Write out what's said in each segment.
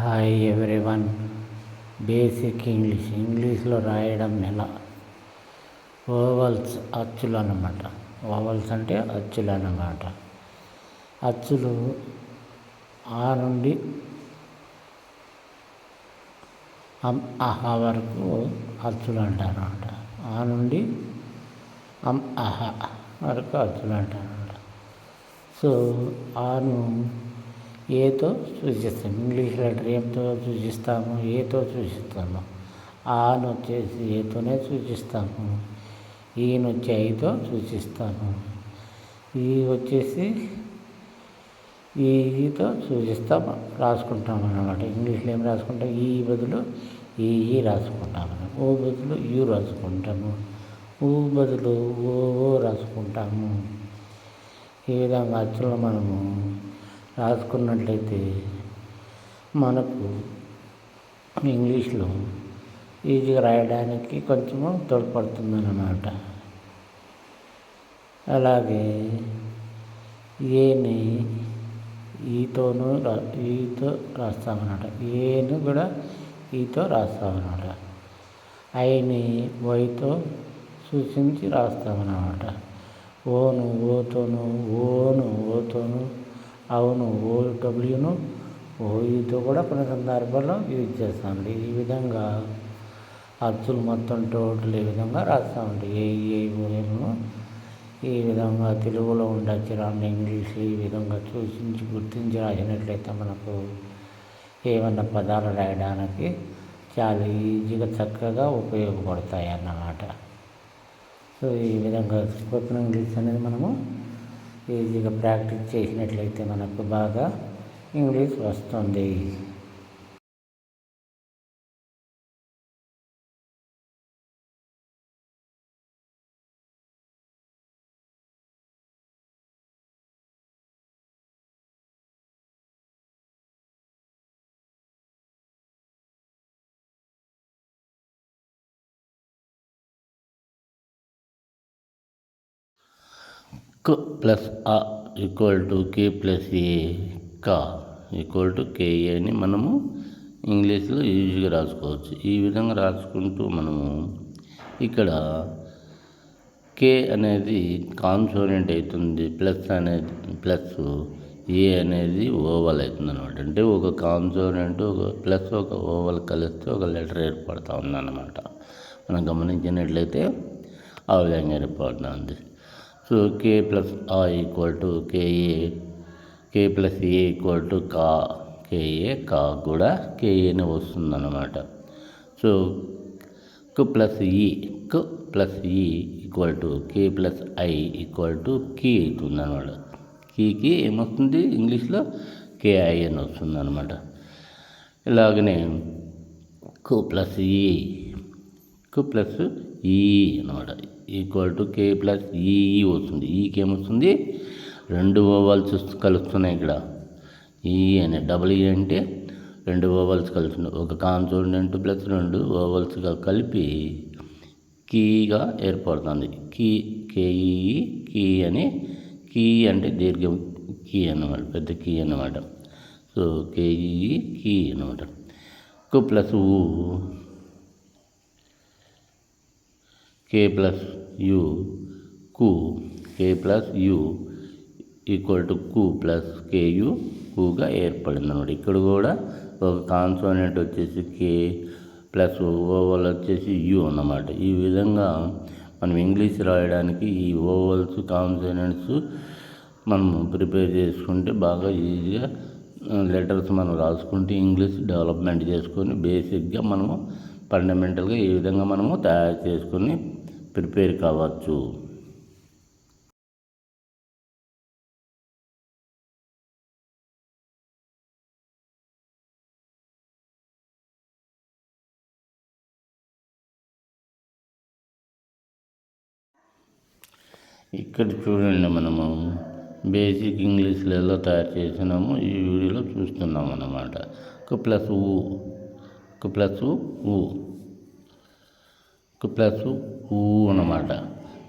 Hi everyone basic English ఇంగ్లీష్లో రాయడం ఎలా? ఓవల్స్ అచ్చులు అన్నమాట. ఓవల్స్ అంటే అచ్చులు అన్నమాట. అచ్చులు ఆ నుండి అమ్ అహ వరకు అచ్చులు అంటారు అంట ఆ నుండి అమ్ అహ వరకు అచ్చులు అంటారు అన్నమాట సో ఆను ఏతో సూచిస్తాం ఇంగ్లీష్ లెటర్ ఏంతో సూచిస్తాము ఏతో సూచిస్తాము ఆను వచ్చేసి ఏతోనే సూచిస్తాము ఈయన వచ్చి ఐతో సూచిస్తాము ఈ వచ్చేసి ఈతో సూచిస్తాం రాసుకుంటాం అన్నమాట. ఇంగ్లీష్లో ఏం రాసుకుంటాం? ఈ బదులు ఈ రాసుకుంటాము ఓ బదులు యు రాసుకుంటాము. ఊ బదులు ఓ ఓ రాసుకుంటాము. ఈ విధంగా అచ్చులు మనము రాసుకున్నట్లయితే మనకు ఇంగ్లీష్లో ఈజీగా రాయడానికి కొంచెము తోడ్పడుతుందన్నమాట. అలాగే ఏని ఈతోనూ రా ఈతో రాస్తామన్నమాట. ఏను కూడా ఈతో రాస్తామన్నమాట. ఐని వైతో సూచించి రాస్తామన్నమాట. ఓను ఓతోను ఓను ఓతోను అవును ఓ డబ్ల్యూను ఓయూతో కూడా కొన్ని సందర్భాల్లో యూజ్ చేస్తామండి. ఈ విధంగా అచ్చులు మొత్తం టోటల్ ఈ విధంగా రాస్తామండి. ఏ ఏ ఓను ఈ విధంగా తెలుగులో ఉండే అక్షరాన్ని ఇంగ్లీష్ ఈ విధంగా సూచించి గుర్తించి రాసినట్లయితే మనకు ఏమన్నా పదాలు రాయడానికి చాలా ఈజీగా చక్కగా ఉపయోగపడతాయి అన్నమాట సో ఈ విధంగా స్పోకెన్ ఇంగ్లీష్ అనేది మనము ఈజీగా ప్రాక్టీస్ చేసినట్లయితే మనకు బాగా ఇంగ్లీష్ వస్తుంది. क ప్లస్ ఆ equal to K plus A క ఈక్వల్ టు కేఏ అని మనము ఇంగ్లీష్లో ఈజీగా రాసుకోవచ్చు. ఈ విధంగా రాసుకుంటూ మనము ఇక్కడ కే అనేది కాన్సోనెంట్ అవుతుంది ప్లస్ అనేది ప్లస్ ఏ అనేది ఓవల్ అవుతుంది అనమాట అంటే ఒక కాన్సోనెంట్ ఒక ప్లస్ ఒక ఓవల్ కలిస్తే ఒక లెటర్ ఏర్పడుతూ ఉందన్నమాట. మనం గమనించినట్లయితే ఆ విధంగా ఏర్పడుతుంది. సో కే ప్లస్ ఆ equal to K A K plus A equal to కా కేఏ కా కూడా కేఏనే వస్తుందన్నమాట. సో కు ప్లస్ ఈ కు ప్లస్ ఈ equal to K plus I equal to key అవుతుంది అనమాట కీకి ఏమొస్తుంది? ఇంగ్లీష్లో కేఐ అని వస్తుంది అనమాట ఇలాగనే కు ప్లస్ ఈ కు ప్లస్ ఈ అనమాట ఈక్వల్ టు కే ప్లస్ ఈ వస్తుంది. ఈకి ఏమొస్తుంది రెండు ఓవల్స్ కలుస్తున్నాయి ఇక్కడ. ఈ అనే డబుల్ ఈ అంటే రెండు ఓవల్స్ కలుస్తున్నాయి. ఒక కాన్సోనెంట్ ప్లస్ రెండు ఓవల్స్గా కలిపి కీగా ఏర్పడుతుంది. కీ కేఈ కీ అని కీ అంటే దీర్ఘం కీ అన్నమాట. పెద్ద కీ అన్నమాట. సో కేఈ కీ అన్నమాట. కు ప్లస్ ఊ కే ప్లస్ యు కు K plus U equal to కు ప్లస్ కేయు కుగా ఏర్పడింది అనమాట ఇక్కడ కూడా ఒక కాన్సోనెంట్ వచ్చేసి కే ప్లస్ ఓవల్ వచ్చేసి యు అన్నమాట. ఈ విధంగా మనం ఇంగ్లీష్ రాయడానికి ఈ ఓవల్స్ కాన్సోనెంట్స్ మనం ప్రిపేర్ చేసుకుంటే బాగా ఈజీగా లెటర్స్ మనం రాసుకుంటే ఇంగ్లీష్ డెవలప్మెంట్ చేసుకొని బేసిక్గా మనము ఫండమెంటల్గా ఈ విధంగా మనము తయారు చేసుకొని ప్రిపేర్ కావచ్చు. ఇక్కడ చూడండి మనము బేసిక్ ఇంగ్లీష్లో ఎలా తయారు చేసినాము ఈ వీడియోలో చూస్తున్నాం అన్నమాట. ఒక ప్లస్ ఊ ఒక ప్లస్ ఊ ఒక ప్లస్ ఊ అన్నమాట.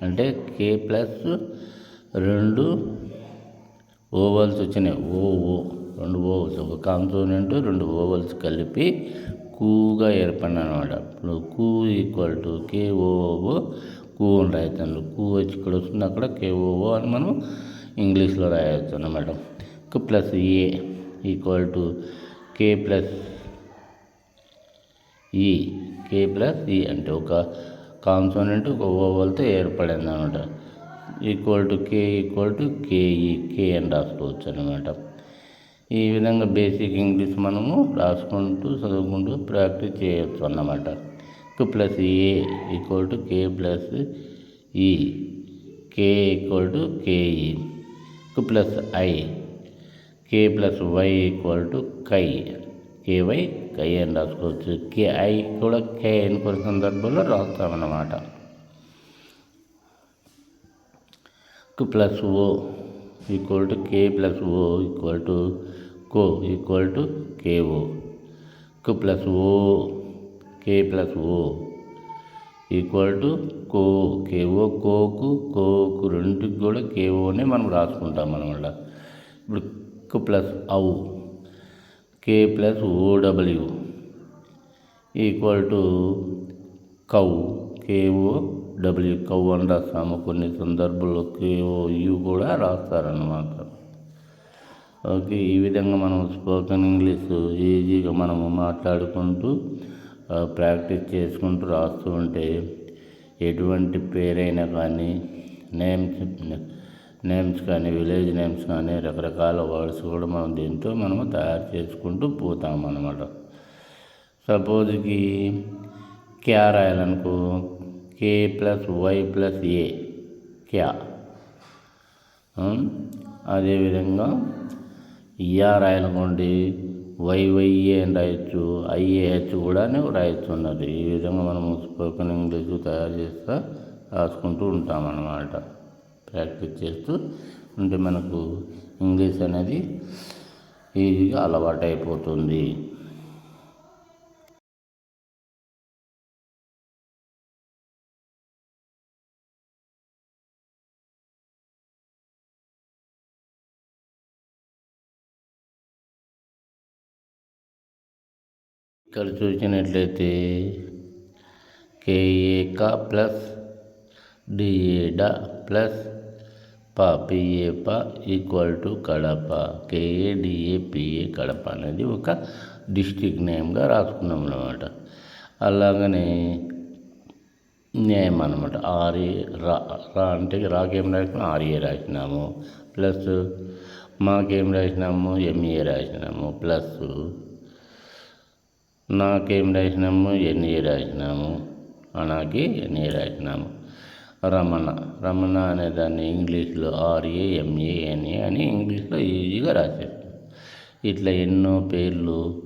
అంటే కే ప్లస్ రెండు ఓవల్స్ వచ్చినాయి. ఓ ఓ రెండు ఓవల్స్ ఒక కాన్సోనెంట్ రెండు ఓవల్స్ కలిపి కూగా ఏర్పడిన అనమాట ఇప్పుడు కూ ఈక్వల్ టు కేఓఓ కూ అని రాయొచ్చు కూ వచ్చి ఇక్కడ వస్తుంది అక్కడ కేఓఓ అని మనం ఇంగ్లీష్లో రాయొచ్చు అనమాట plus A equal to K plus E K plus ఈ అంటే ఒక కాన్సోనెంట్ ఒక ఓవల్తో ఏర్పడింది అనమాట equal to K equal to KE K అని రాసుకోవచ్చు అనమాట ఈ విధంగా బేసిక్ ఇంగ్లీష్ మనము రాసుకుంటూ చదువుకుంటూ ప్రాక్టీస్ చేయొచ్చు అన్నమాట plus A equal to K plus ఈ కే equal to K E plus I K plus why equal to కై కేవై ఐఎన్ అని రాసుకోవచ్చు. కే ఐ కూడా కే అని కొన్ని సందర్భంలో రాస్తామన్నమాట plus O equal to K plus O equal to co equal to KO కు plus O K plus O equal to co KO కోకు కోకు రెండుకి కూడా కేఓనే మనం రాసుకుంటాం అనమాట ఇప్పుడు కు ప్లస్ అవు K plus OW equal to cow KO W కౌ అని రాస్తాము కొన్ని సందర్భాల్లో కేఓ యూ కూడా రాస్తారన్నమాట. ఓకే ఈ విధంగా మనం స్పోకెన్ ఇంగ్లీష్ ఈజీగా మనము మాట్లాడుకుంటూ ప్రాక్టీస్ చేసుకుంటూ రాస్తూ ఉంటే ఎటువంటి పేరైనా కానీ నేమ్స్ నేమ్స్ కానీ విలేజ్ నేమ్స్ కానీ రకరకాల వర్డ్స్ కూడా మనం దీంతో మనము తయారు చేసుకుంటూ పోతాం అన్నమాట సపోజ్కి క్యా రాయాలనుకో K plus Y plus A క్యా. అదేవిధంగా ఇయా రాయాలనుకోండి వైవైఏ అని రాయొచ్చు ఐఏహెచ్ కూడా రాయొచ్చు ఉన్నది ఈ విధంగా మనం స్పోకెన్ ఇంగ్లీష్ తయారు చేస్తా రాసుకుంటూ ఉంటామన్నమాట. ప్రాక్టీస్ చేస్తూ ఉంటే మనకు ఇంగ్లీష్ అనేది ఈజీగా అలవాటు అయిపోతుంది ఇక్కడ చూసినట్లయితే కేఏక ప్లస్ డిఏడ ప్లస్ ప పిఏ ప equal to Kadapa. KA PA Kadapa అనేది ఒక డిస్టిక్ నేమ్గా రాసుకున్నాం అనమాట అలాగనే నేమ్ అనమాట ఆర్ఏ రా రా అంటే రాకేం రాసినాము ఆర్ఏ రాసినాము. ప్లస్ మాకేం రాసినాము ఎంఏ రాసినాము. ప్లస్ నాకేం రాసినాము ఎన్ఏ రాసినాము. అనాకి ఎన్ఏ రాసినాము. రమణ. రమణ అనే దాన్ని ఇంగ్లీష్లో ఆర్ఏ ఎంఏ అని ఇంగ్లీష్లో ఈజీగా రాసేస్తాం ఇట్లా ఎన్నో పేర్లు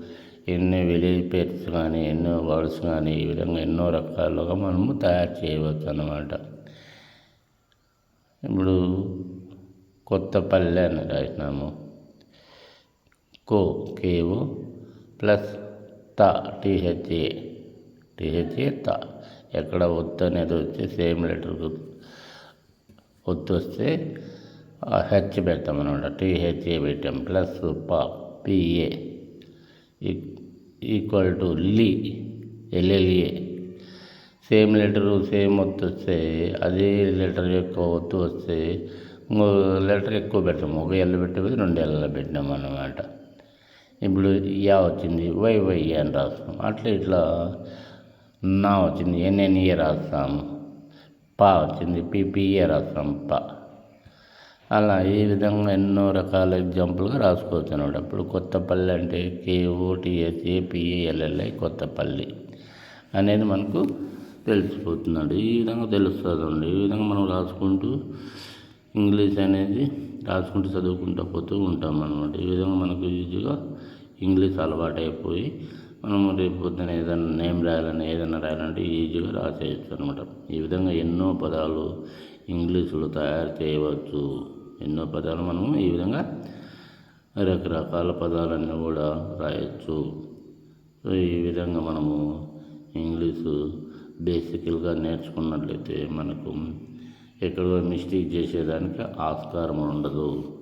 ఎన్నో విలేజ్ పేర్స్ కానీ ఎన్నో వర్డ్స్ కానీ ఈ విధంగా ఎన్నో రకాలుగా మనము తయారు చేయవచ్చు అన్నమాట. ఇప్పుడు కొత్తపల్లె అని రాసినాము. కో కేఓ ప్లస్ త టీహెచ్ఏ టీహెచ్ఏ త. ఎక్కడ ఒత్తు అనేది వచ్చి సేమ్ లెటర్ ఒత్తు వస్తే హెచ్ పెడతాం అనమాట టీహెచ్ఏ పెట్టాం. ప్లస్ ప పిఏ ఈక్వల్ టు లి ఎల్ఎల్ఏ సేమ్ లెటరు సేమ్ ఒత్తు వస్తే అదే లెటర్ ఎక్కువ ఒత్తు వస్తే ఇంకో లెటర్ ఎక్కువ పెట్టాము ఒక ఎల్ల పెట్టి రెండు ఎల్ల పెట్టినాం అన్నమాట. ఇప్పుడు యా వచ్చింది వై వై అని రాస్తాం అట్లా ఇట్లా నా వచ్చింది ఎన్ఎన్ఏ రాస్తాము పా వచ్చింది పిపిఏ రాస్తాం పా. అలా ఈ విధంగా ఎన్నో రకాల ఎగ్జాంపుల్గా రాసుకోవచ్చు అనమాట ఇప్పుడు కొత్తపల్లి అంటే కేఓటిఎస్ ఏపీఏఎల్ఎల్ఐ కొత్తపల్లి అనేది మనకు తెలిసిపోతున్నాడు ఈ విధంగా తెలుస్తుందండి ఈ విధంగా మనం రాసుకుంటూ ఇంగ్లీష్ అనేది రాసుకుంటూ చదువుకుంటూ పోతూ ఉంటాం అనమాట ఈ విధంగా మనకు ఈజీగా ఇంగ్లీష్ అలవాటైపోయి మనము రేపు పొద్దున ఏదైనా నేమ్ రాయాలని ఏదైనా రాయాలంటే ఈజీగా రాసేయచ్చు అనమాట ఈ విధంగా ఎన్నో పదాలు ఇంగ్లీషులో తయారు చేయవచ్చు. ఎన్నో పదాలు మనము ఈ విధంగా రకరకాల పదాలన్నీ కూడా రాయొచ్చు. సో ఈ విధంగా మనము ఇంగ్లీషు బేసికల్గా నేర్చుకున్నట్లయితే మనకు ఎక్కడో మిస్టేక్ చేసేదానికి ఆస్కారం ఉండదు.